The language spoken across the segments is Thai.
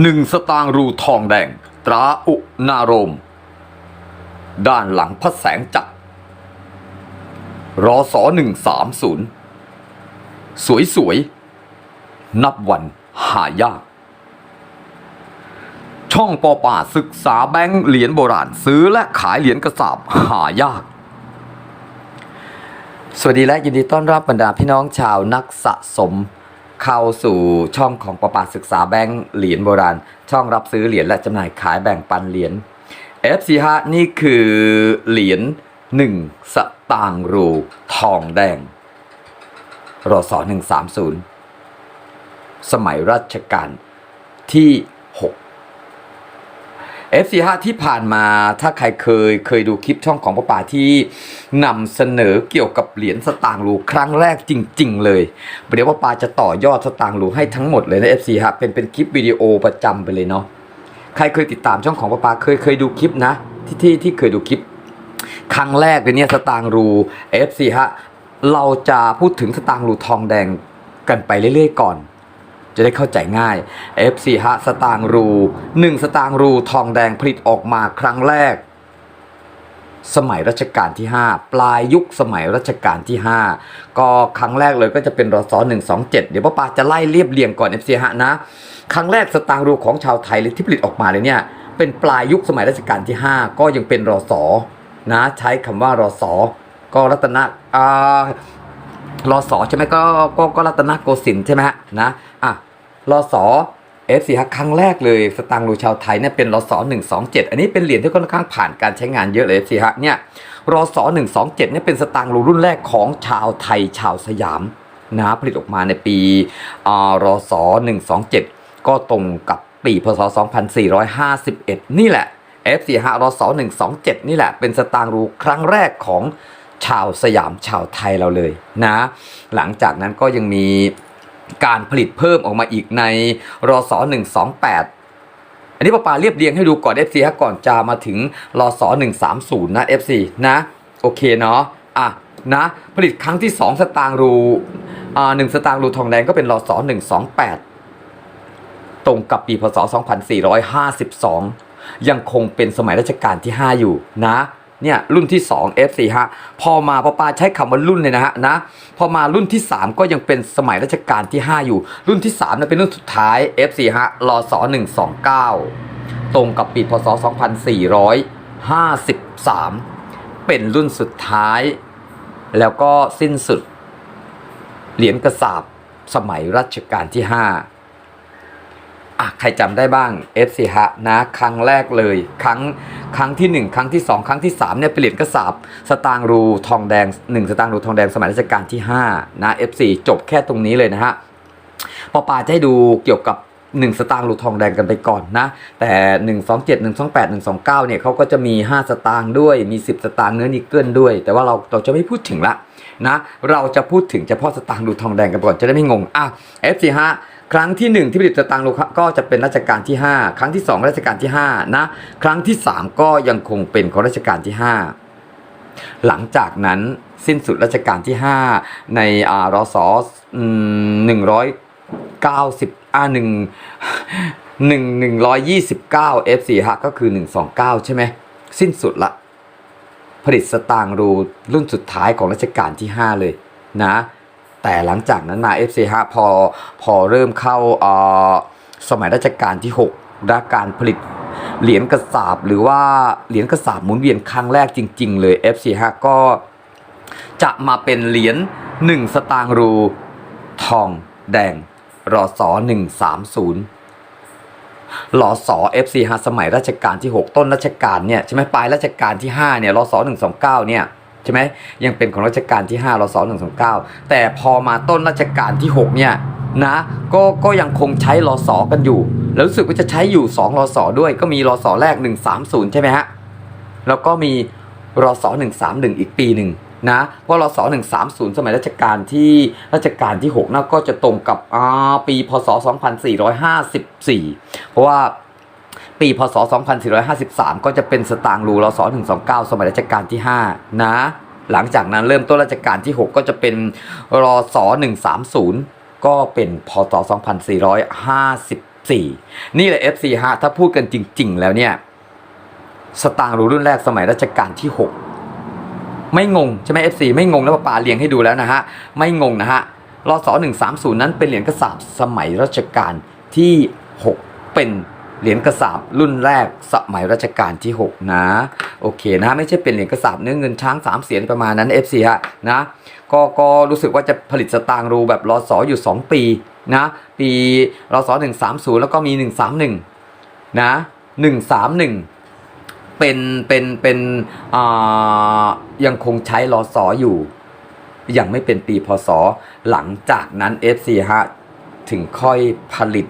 หนึ่งสตางรูทองแดง ตราอุณารม ด้านหลังพระแสงจักรรอสอหนึ่งสามศูนย์สวยสวยๆนับวันหายาก ช่องปอป่าศึกษาแบงค์เหรียญโบราณซื้อและขายเหรียญกระสาบหายาก สวัสดีและยินดีต้อนรับบรรดาพี่น้องชาวนักสะสม เข้าสู่ช่องของประปาศึกษาแบงค์เหรียญโบราณ ช่องรับซื้อเหรียญและจำหน่ายขายแบ่งปันเหรียญ FC5 นี่คือเหรียญ1สตางค์รู ทองแดงรศ130 สมัยรัชกาลที่ 6 F45 ที่ผ่านมาถ้าใครเคยเคยดูคลิปช่องของป้าป่าที่นำเสนอเกี่ยวกับเหรียญสตางค์รูครั้งแรกจริง ๆ เลยเดี๋ยวป้าป่าจะต่อยอดสตางค์รูให้ทั้งหมดเลยนะ F4 ฮะเป็นเป็นคลิปวิดีโอประจำไปเลยเนาะใครเคยติดตามช่องของป้าป่าเคยเคยดูคลิปนะ ที่ที่ที่เคยดูคลิป ครั้งแรกเลยเนี่ยสตางค์รู F4 ฮะเราจะพูดถึงสตางค์รูทองแดงกันไปเรื่อย ๆ ก่อน จะได้เข้าใจง่าย F4 ฮะสตางรู 1 สตางรูทองแดงผลิตออกมาครั้งแรก สมัยรัชกาลที่ 5 ปลายยุคสมัยรัชกาลที่ 5 ก็ครั้งแรกเลยก็จะเป็นรศ127 เดี๋ยวป้าปาจะไล่เรียบเรียงก่อน F4 ฮะนะ ครั้งแรกสตางรูของชาวไทยเลยที่ผลิตออกมาเลยเนี่ยเป็นปลายยุคสมัยรัชกาลที่ 5 ก็ยังเป็นรศนะใช้คำว่ารศก็รัตนะอ่ารอสอใช่ไหมก็ก็ก็รัตนโกสินทร์ใช่ไหมฮะนะ อะรอสอเอฟซีครั้งแรกเลยสตางค์รูชาวไทยเนี่ยเป็นรอสอหนึ่งสองเจ็ดอันนี้เป็นเหรียญที่ค่อนข้างผ่านการใช้งานเยอะเลยเอฟซีฮะเนี่ยรอสอหนึ่งสองเจ็ดเนี่ยเป็นสตางค์รูรุ่นแรกของชาวไทยชาวสยามนะผลิตออกมาในปีอ่ารอสอหนึ่งสองเจ็ดก็ตรงกับปีพศ 2451 นี่แหละ F4 ฮะรศ127 นี่แหละ เป็นสตางค์รูครั้งแรกของชาวสยามชาวไทยเราเลยนะ หลังจากนั้นก็ยังมี การผลิตเพิ่มออกมาอีกในรศ128อันนี้ป้าปาเรียบเรียงให้ดูก่อน F4 ฮะก่อนจะมาถึงรศ130 นะ F4 นะ โอเคเนาะอะนะ ผลิตครั้งที่ 2 สตางค์รูอ่าหนึ่งสตางค์รูทองแดงก็เป็นรศ128 ตรงกับปีพศ 2452 ยังคงเป็นสมัยรัชกาลที่ 5 อยู่นะ เนี่ยรุ่นที่ 2 F4 ฮะพอมาพอปาใช้คำว่ารุ่นเลยนะฮะนะพอมารุ่นที่ 3 ก็ยังเป็นสมัยรัชกาลที่ 5 อยู่ รุ่นที่3เนี่ยเป็นรุ่นสุดท้าย F4 ฮะรศ129 ตรงกับปีพศ 2453 เป็นรุ่นสุดท้าย แล้วก็สิ้นสุดเหรียญกระสาบสมัยรัชกาลที่ 5 อะใครจำได้บ้าง F4 ฮะนะครั้งแรกเลย ครั้งครั้งที่ 1 ครั้งที่ 2 ครั้งที่3เนี่ยเป็นเหรียญกระสาบสตางรูทองแดง 1 สตางรูทองแดงสมัยรัชกาลที่5นะ F4 จบแค่ตรงนี้เลยนะฮะปอปาจะให้ดูเกี่ยวกับ1สตางค์รูทองแดงกันไปก่อนนะ แต่1 2 7 1 2 8 1 2 9เนี่ยเขาก็จะมี5สตางค์ด้วยมี10สตางค์เนื้อนิกเกิลด้วย แต่ว่าเราเราจะไม่พูดถึงละนะ เราจะพูดถึงเฉพาะสตางค์รูทองแดงกันก่อนจะได้ไม่งงอะ F4 ฮะ ครั้งที่ 1 ที่ผลิตสตางค์โลคะก็จะเป็นรัชกาลที่ 5 ครั้งที่ 2 รัชกาลที่5นะครั้งที่ 3 ก็ยังคงเป็นของรัชกาลที่ 5 หลังจากนั้นสิ้นสุดรัชกาลที่ 5 ในอารศหนึ่งร้อยเก้าสิบอ่าหนึ่งหนึ่งหนึ่งร้อยยี่สิบเก้า F4 ฮะก็คือ129ใช่ไหมสิ้นสุดละ ผลิตสตางค์รูรุ่นสุดท้ายของรัชกาลที่ 5 เลยนะ แต่หลังจากนั้นมา FC ฮะพอพอเริ่มเข้าอ่อสมัยรัชกาลที่6และการผลิตเหรียญกระสาบหรือว่าเหรียญกระสาบหมุนเวียนครั้งแรกจริง ๆ เลย FC ฮะก็จะมาเป็นเหรียญ1 สตางค์รู ทอง แดงรศ130หลอสอ FC ฮะสมัยรัชกาลที่ 6 ต้นรัชกาลเนี่ยใช่ไหมปลายรัชกาลที่5เนี่ยรศ129เนี่ย ใช่ไหมยังเป็นของรัชกาลที่5รศ129 แต่พอมาต้นรัชกาลที่ 6 เนี่ยนะก็ก็ยังคงใช้รศกันอยู่ แล้วรู้สึกว่าจะใช้อยู่ 2รศด้วย ก็มีรศแรก 130 ใช่ไหมฮะ แล้วก็มีรศ131 อีกปีหนึ่งนะเพราะรศ130 สมัยรัชกาลที่รัชกาลที่6นะก็จะตรงกับอ่าปีพศ 2454 เพราะว่า ปีพศ 2453 ก็จะเป็นสตางค์รูรศ129 สมัยรัชกาลที่ 5 นะ หลังจากนั้นเริ่มต้นรัชกาลที่ 6 ก็จะเป็นรศ130 ก็เป็นพศ 2454 นี่แหละ FC ฮะถ้าพูดกันจริง ๆ แล้วเนี่ย สตางค์รูรุ่นแรกสมัยรัชกาลที่ 6 ไม่งงใช่ไหม FC ไม่งงแล้วป่าเรียงให้ดูแล้วนะฮะ ไม่งงนะฮะรอส130 นั้นเป็นเหรียญกระสาบสมัยรัชกาลที่ 6 เป็น เหรียญกระสาบรุ่นแรกสมัยรัชกาลที่ 6 นะ โอเคนะ ไม่ใช่เป็นเหรียญกระสาบเนื้อเงินช้าง 3 เสียนประมาณนั้น FC ฮะนะก็ก็รู้สึกว่าจะผลิตสตางค์รูแบบรอสออยู่ 2 ปีนะปีรอสอ130 แล้วก็มี 131 นะ 131 เป็นเป็นเป็นอ่ายังคงใช้รอสออยู่ ยังไม่เป็นปีพศหลังจากนั้น FC ฮะถึงค่อยผลิต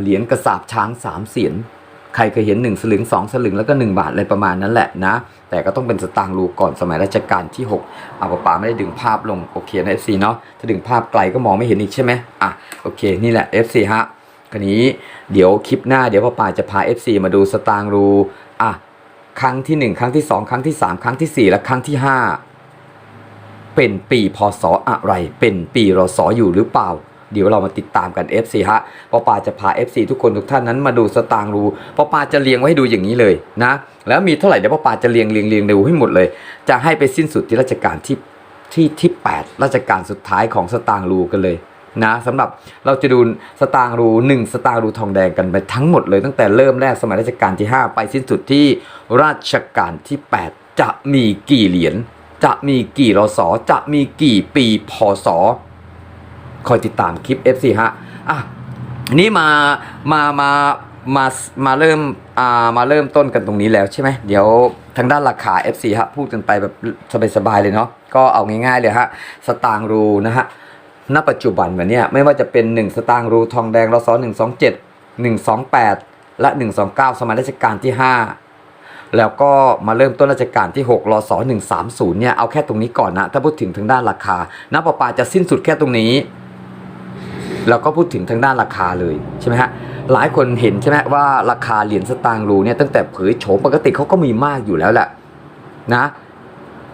เหรียญกระสาบช้างสามเสียนใครเคยเห็น 1 สลึง 2 สลึงแล้วก็ 1 บาทอะไรประมาณนั้นแหละนะ แต่ก็ต้องเป็นสตางค์รูก่อนสมัยรัชกาลที่ 6อาปาปาไม่ได้ดึงภาพลง โอเคนะ FC เนาะถ้าดึงภาพไกลก็มองไม่เห็นอีกใช่ไหมอะโอเค นี่แหละ FC ฮะคราวนี้เดี๋ยวคลิปหน้าเดี๋ยวป้าปาจะพา FC มาดูสตางค์รูอะครั้งที่ 1 ครั้งที่ 2 ครั้งที่ 3 ครั้งทีสี่4 และครั้งที่ 5 เป็นปีพศอะไร เป็นปีรศอยู่หรือเปล่า เดี๋ยวเรามาติดตามกัน FC ฮะปอปาจะพา FC ทุกคนทุกท่านนั้นมาดูสตางค์รูปอปาจะเรียงไว้ให้ดูอย่างนี้เลยนะ แล้วมีเท่าไหร่เดี๋ยวปอปาจะเรียงเรียงเรียงดูให้หมดเลย จะให้ไปสิ้นสุดที่รัชกาลที่ที่ที่8รัชกาลสุดท้ายของสตางค์รูกันเลยนะสำหรับเราจะดูสตางค์รูหนึ่งสตางค์รูทองแดงกันไปทั้งหมดเลย ตั้งแต่เริ่มแรกสมัยรัชกาลที่ 5 ไปสิ้นสุดที่ราชกาลที่ 8 จะมีกี่เหรียญจะมีกี่รศจะมีกี่ปีพศ คอยติดตามคลิป FC ฮะอะนี่มามามามามาเริ่มอ่ามาเริ่มต้นกันตรงนี้แล้วใช่ไหมเดี๋ยวทางด้านราคา FC ฮะพูดกันไปแบบสบายๆเลยเนาะก็เอาง่ายๆเลยฮะสตางรูนะฮะณปัจจุบันวันนี้ไม่ว่าจะเป็น 1 สตางรูทองแดงรศ127 128 และ 129 สมัยรัชกาลที่ 5 แล้วก็มาเริ่มต้นราชการที่ 6รศ130เนี่ยเอาแค่ตรงนี้ก่อนนะ ถ้าพูดถึงทางด้านราคาณปปาจะสิ้นสุดแค่ตรงนี้ แล้วก็พูดถึงทางด้านราคาเลยใช่ไหมฮะหลายคนเห็นใช่ไหมว่าราคาเหรียญสตางค์รูเนี่ยตั้งแต่เผยโฉมปกติเขาก็มีมากอยู่แล้วแหละนะ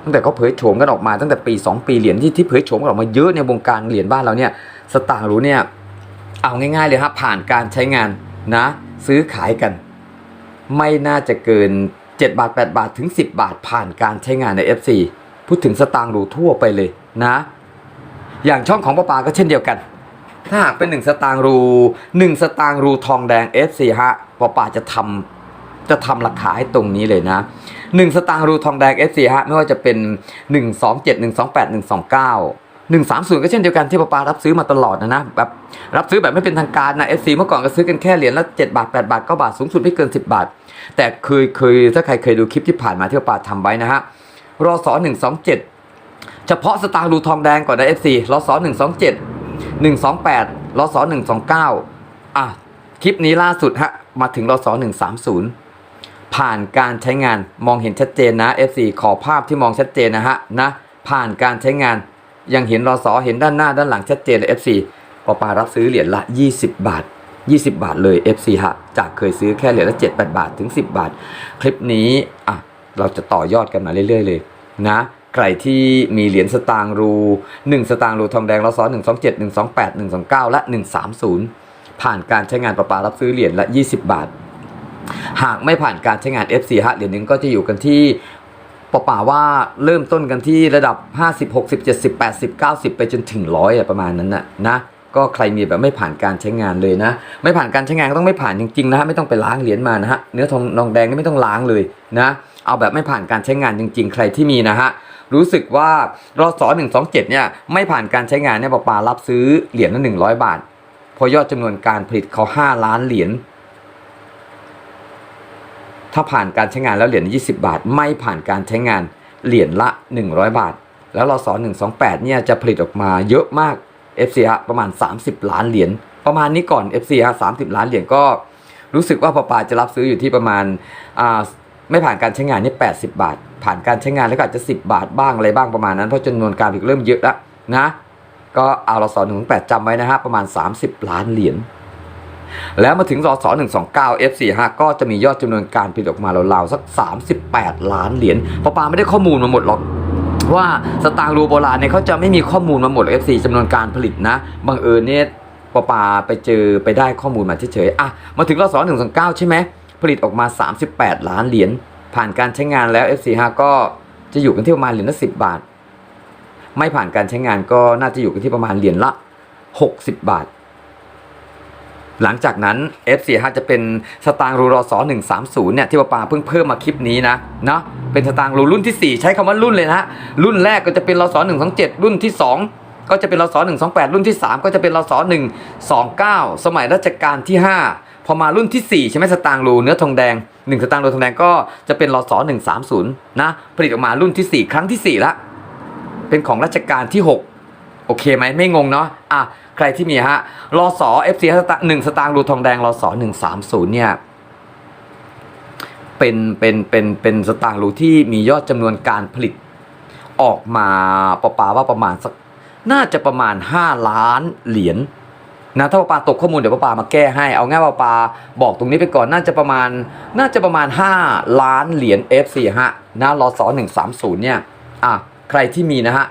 ตั้งแต่เขาเผยโฉมกันออกมาตั้งแต่ปี 2 ปีเหรียญที่ที่เผยโฉมกันออกมาเยอะในวงการเหรียญบ้านเราเนี่ยสตางค์รูเนี่ยเอาง่ายๆเลยครับผ่านการใช้งานนะซื้อขายกัน ไม่น่าจะเกิน 7 บาท 8 บาทถึง 10 บาทผ่านการใช้งานใน FC พูดถึงสตางค์รูทั่วไปเลยนะ อย่างช่องของป้าปาก็เช่นเดียวกัน ถ้าหากเป็น 1 สตางค์รู 1 สตางค์รูทองแดง FC ฮะป้าปาจะทำจะทำราคาให้ตรงนี้เลยนะ 1 สตางค์รูทองแดง FC ฮะไม่ว่าจะเป็น 127 128 129 130ก็เช่นเดียวกันที่ป้าปารับซื้อมาตลอดนะนะแบบรับซื้อแบบไม่เป็นทางการนะ FC เมื่อก่อนก็ซื้อกันแค่เหรียญละ7บาท8บาท9บาทสูงสุดไม่เกิน10บาท แต่เคยเคยถ้าใครเคยดูคลิปที่ผ่านมาที่ป้าปาทำไว้นะฮะรอสอ127เฉพาะสตางค์รูทองแดงก่อนนะ FC รอสอ127 128รอสอ129 อะ คลิปนี้ล่าสุดฮะ มาถึงรอสอ130 ผ่านการใช้งานมองเห็นชัดเจนนะ FC ขอภาพที่มองชัดเจนนะฮะนะผ่านการใช้งานยังเห็นรอสอเห็นด้านหน้าด้านหลังชัดเจนเลย FC ปอปารับซื้อเหรียญละ 20 บาท 20 บาทเลย FC ฮะ จากเคยซื้อแค่เหรียญละ 7-8 บาทถึง 10 บาท คลิปนี้อะเราจะต่อยอดกันมาเรื่อย ๆ เลยนะ ใครที่มีเหรียญสตางค์รู 1 สตางค์รูทองแดงรศ127 128 129 และ 130 ผ่านการใช้งานประปารับซื้อเหรียญละ 20 บาท หากไม่ผ่านการใช้งาน FC ฮะเหรียญหนึงก็จะอยู่กันที่ปป่าว่าเริ่มต้นกันที่ระดับ 50 60 70 80 90 ไปจนถึงร้อยอะประมาณนั้นนะนะ ก็ใครมีแบบไม่ผ่านการใช้งานเลยนะ ไม่ผ่านการใช้งานก็ต้องไม่ผ่านจริงๆนะฮะไม่ต้องไปล้างเหรียญมานะฮะเนื้อทองนองแดงนี่ไม่ต้องล้างเลยนะ เอาแบบไม่ผ่านการใช้งานจริง ๆ ใครที่มีนะฮะ รู้สึกว่ารอสอ127เนี่ยไม่ผ่านการใช้งานเนี่ยปปารับซื้อเหรียญละ100บาท พอยอดจำนวนการผลิตเขา5ล้านเหรียญถ้าผ่านการใช้งานแล้วเหรียญ20 บาท ไม่ผ่านการใช้งานเหรียญละ 100 บาท แล้วรอสอ128 เนี่ยจะผลิตออกมาเยอะมาก FC ฮะประมาณ 30 ล้านเหรียญประมาณนี้ก่อน FC ฮะ30 ล้านเหรียญก็รู้สึกว่าปปาจะรับซื้ออยู่ที่ประมาณอ่า ไม่ผ่านการใช้งานนี่ 80 บาท ผ่านการใช้งานแล้วก็อาจจะ 10 บาทบ้างอะไรบ้างประมาณนั้น เพราะจำนวนการผลิตเริ่มเยอะแล้วนะ ก็เอารอสอ128จำไว้นะฮะประมาณ 30 ล้านเหรียญแล้วมาถึงรอสอ129 F45 ก็จะมียอดจำนวนการผลิตออกมาราวๆสัก 38 ล้านเหรียญปอปาไม่ได้ข้อมูลมาหมดหรอกว่าสตางค์รูโบราณเนี่ยเขาจะไม่มีข้อมูลมาหมด F4 จำนวนการผลิตนะบังเอิญเนี่ยปปาไปเจอไปได้ข้อมูลมาเฉยๆอะมาถึงรสหนึ่งสองเก้าใช่ไหม ผลิตออกมา 38 ล้านเหรียญผ่านการใช้งานแล้ว F45 ก็จะอยู่กันที่ประมาณเหรียญละ10 บาท ไม่ผ่านการใช้งานก็น่าจะอยู่กันที่ประมาณเหรียญละ 60 บาท หลังจากนั้น F45 จะเป็นสตางค์รูรอสอ130 เนี่ยที่ป้าปาเพิ่งเพิ่มมาคลิปนี้นะเนาะเป็นสตางค์รูรุ่นที่ 4 ใช้คำว่ารุ่นเลยนะรุ่นแรกก็จะเป็นรอสอ127 รุ่นที่ 2ก็จะเป็นรอสอ128 รุ่นที่ 3 ก็จะเป็นรอสอ129 สมัยรัชกาลที่ 5 พอมารุ่นที่ 4 ใช่ไหมสตางค์รูเนื้อทองแดง 1 สตางค์รูทองแดงก็จะเป็นรอสอ130 นะ ผลิตออกมารุ่นที่ 4 ครั้งที่ 4 ละ เป็นของรัชกาลที่ 6 โอเคไหมไม่งงเนาะอะใครที่มีฮะรอสอ FC สตางค์หนึ่งสตางค์รูทองแดงรอสอหนึ่งสามศูนย์เนี่ยเป็นเป็นเป็นเป็นสตางค์รูที่มียอดจำนวนการผลิตออกมาประปาว่าประมาณสักน่าจะประมาณ 5 ล้านเหรียญ นะถ้าปะปาตกข้อมูลเดี๋ยวปะปามาแก้ให้ เอาง่ายปะปาบอกตรงนี้ไปก่อนน่าจะประมาณ น่าจะประมาณ 5 ล้านเหรียญ F4 ฮะนะรอสอ130 เนี่ยอะใครที่มีนะฮะ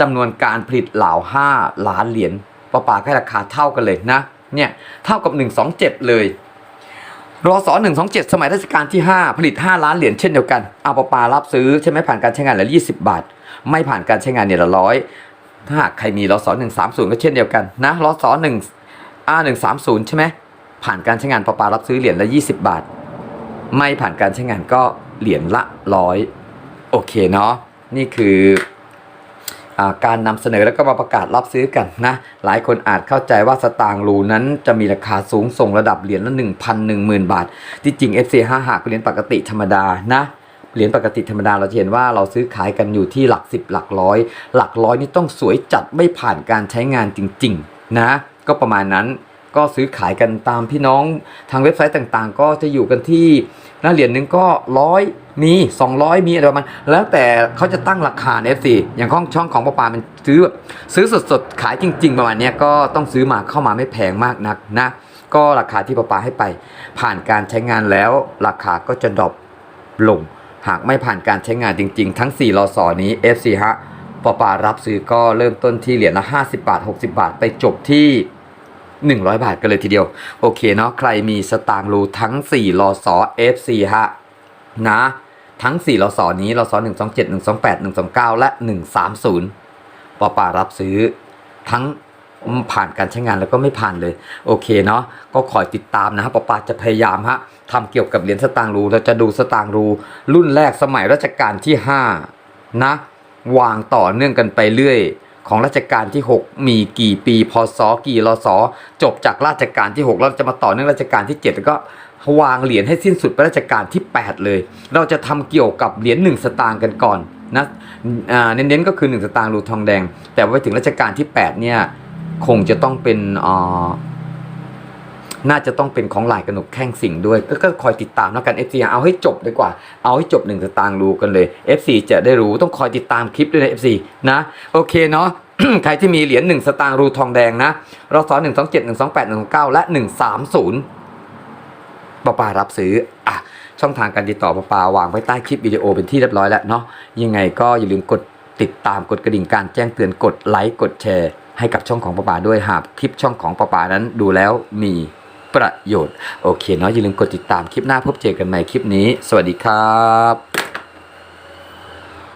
จำนวนการผลิตเหล่า 5 ล้านเหรียญปะปาให้ราคาเท่ากันเลยนะเนี่ยเท่ากับ 127 เลยรอสอ127 สมัยรัชกาลที่ 5 ผลิต 5 ล้านเหรียญเช่นเดียวกันเอาปะปารับซื้อใช่ไหมผ่านการใช้งานละ20 บาท ไม่ผ่านการใช้งานเนี่ยละร้อย ถ้าหากใครมีรอสอ130ก็เช่นเดียวกันนะรอสอ1 R 130ใช่ไหมผ่านการใช้งานปะปารับซื้อเหรียญละ 20 บาท ไม่ผ่านการใช้งานก็เหรียญละร้อยโอเคเนาะนี่คืออการนำเสนอแล้วก็มาประกาศรับซื้อกันนะ หลายคนอาจเข้าใจว่าสตางค์รูนั้นจะมีราคาสูงส่งระดับเหรียญละ 1,000 10,000 บาท ที่จริง FC 5 หากเหรียญปกติธรรมดานะ เหรียญปกติธรรมดาเราจะเห็นว่าเราซื้อขายกันอยู่ที่หลัก 10 หลักร้อย หลักร้อยนี่ต้องสวยจัดไม่ผ่านการใช้งานจริงๆนะ ก็ประมาณนั้นก็ซื้อขายกันตามพี่น้องทางเว็บไซต์ต่างๆ ก็จะอยู่กันที่นะเหรียญหนึ่งก็ร้อยมี 200 มีอะไรประมาณแล้วแต่เขาจะตั้งราคาใน F4 อย่างของช่องของปะปาเป็นซื้อแบบซื้อสดๆ ขายจริง ๆ ประมาณนี้ก็ต้องซื้อมาเข้ามาไม่แพงมากนักนะ ก็ราคาที่ปะปาให้ไป ผ่านการใช้งานแล้วราคาก็จะดรอปลง หากไม่ผ่านการใช้งานจริง ๆ ทั้ง4รอสอนี้ F4 ฮะปปารับซื้อก็เริ่มต้นที่เหรียญละ 50 บาท 60 บาท ไปจบที่ 100 บาทกันเลยทีเดียว โอเคเนาะใครมีสตางค์รูทั้ง4รอสอ FC ฮะนะทั้ง4รอสอนี้รอสอ127 128 129 และ 130ปอปารับซื้อทั้ง ผ่านการใช้งานแล้วก็ไม่ผ่านเลย โอเคเนาะก็คอยติดตามนะครับปอปาจะพยายามฮะทำเกี่ยวกับเหรียญสตางค์รูเราจะดูสตางค์รู รุ่นแรกสมัยรัชกาลที่ 5 นะ วางต่อเนื่องกันไปเรื่อยของรัชกาลที่ 6 มีกี่ปีพศกี่รศจบจากราชการที่6แล้วจะมาต่อเนื่องรัชกาลที่ 7 แล้วก็วางเหรียญให้สิ้นสุดไปรัชกาลที่ 8 เลย เราจะทำเกี่ยวกับเหรียญ1สตางค์กันก่อนนะเน้นๆก็คือ 1 สตางค์รูทองแดง แต่ว่าไปถึงรัชกาลที่ 8 เนี่ย คงจะต้องเป็นอ่าน่าจะต้องเป็นของหลายกระหนกแข้งสิ่งด้วย ก็คอยติดตามแล้วกัน FC เอาให้จบดีกว่า เอาให้จบหนึ่งสตางค์รู้กันเลย FC จะได้รู้ต้องคอยติดตามคลิปด้วยนะ FC นะ โอเคเนาะใครที่มีเหรียญหนึ่งสตางค์รูทองแดงนะเราสอนหนึ่งสองเจ็ดหนึ่งสองแปดหนึ่งเก้าและหนึ่งสามศูนย์ปาปารับซื้ออะช่องทางการติดต่อปาปาวางไว้ใต้คลิปวิดีโอเป็นที่เรียบร้อยแล้วเนาะยังไงก็อย่าลืมกดติดตามกดกระดิ่งการแจ้งเตือนกดไลค์กดแชร์ ให้กับช่องของปาปาด้วยหากคลิปช่องของปาปานั้นดูแล้วมีประโยชน์ โอเคเนาะอย่าลืมกดติดตามคลิปหน้าพบเจอกันใหม่คลิปนี้ สวัสดีครับ